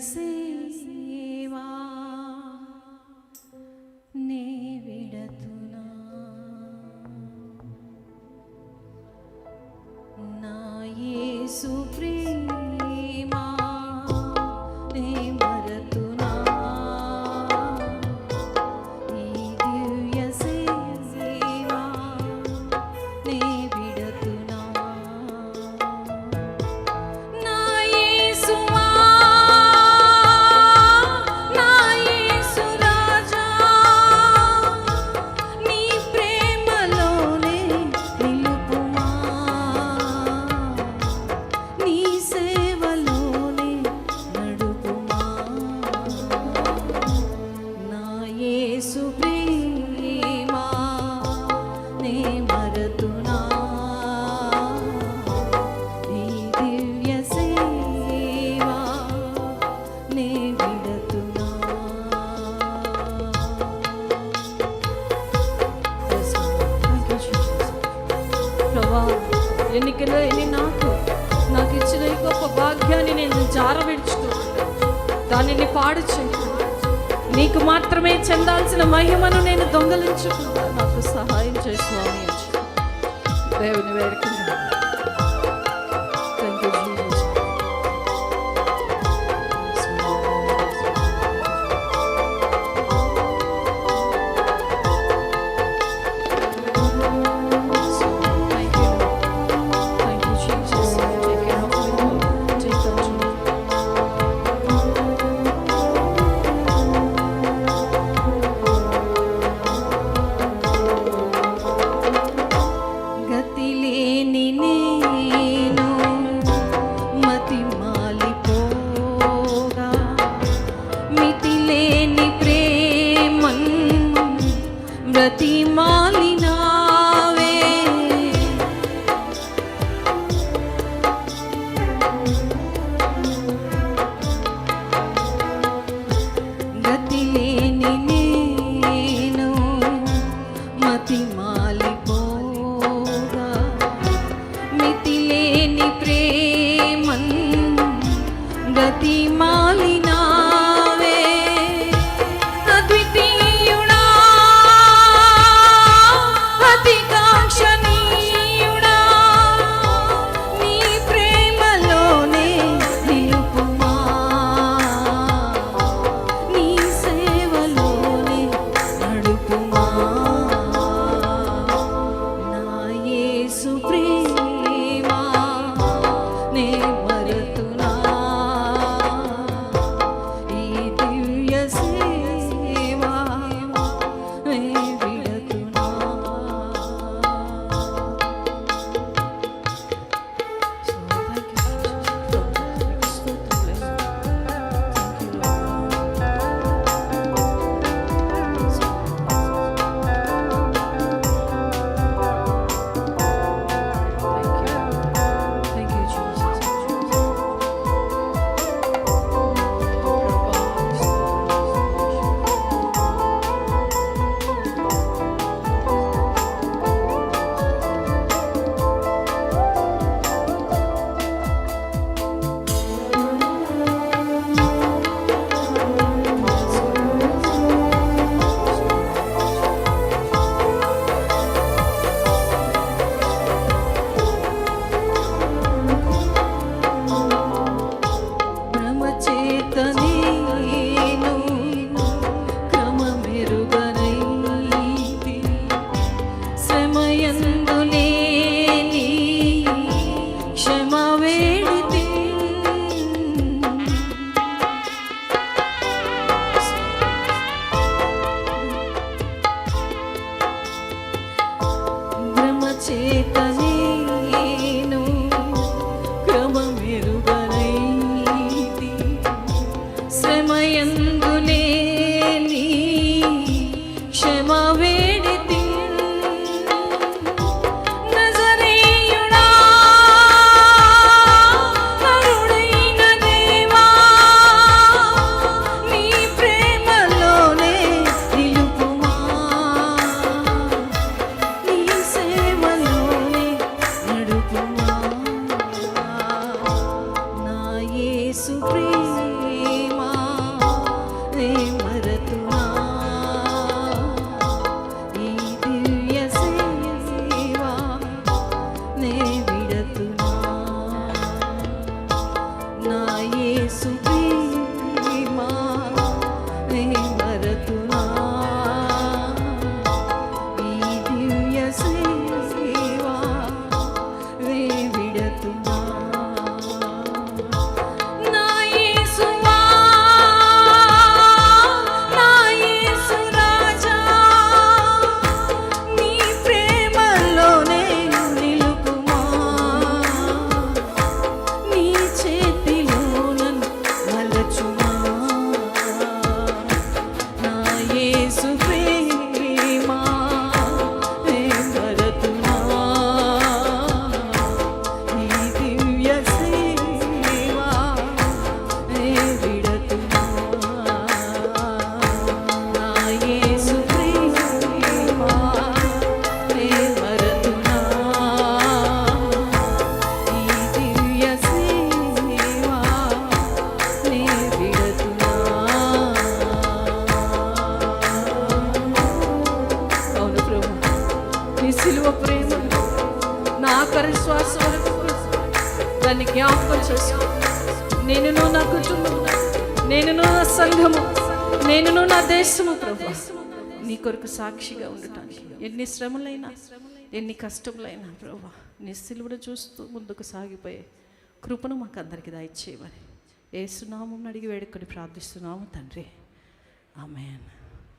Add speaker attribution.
Speaker 1: see. ఎన్నికల్లో ఎన్ని నాకు నాకు ఇచ్చిన ఈ గొప్ప భాగ్యాన్ని నేను జారవిడుచుకున్నాను దానిని పాడు నీకు మాత్రమే చెందాల్సిన మహిమను నేను దొంగలించుకున్నాను నాకు సహాయం చేసుకోవాలి దేవుని వేడుకుంటున్నాను baby. నా ఆఖరి వరకు దాన్ని జ్ఞాపకం చేసుకో. నేను నా కుటుంబం నేను నా సంఘము నేను నా దేశము నీ కొరకు సాక్షిగా ఉండటానికి ఎన్ని శ్రమలైనా ఎన్ని కష్టములైనా ప్రభు నీ సిలువను చూస్తూ ముందుకు సాగిపోయే కృపను మాకు అందరికీ దాయిచ్చేయమని ఏసునామం అడిగి వేడుకొని ప్రార్థిస్తున్నాము తండ్రి. ఆమెన్.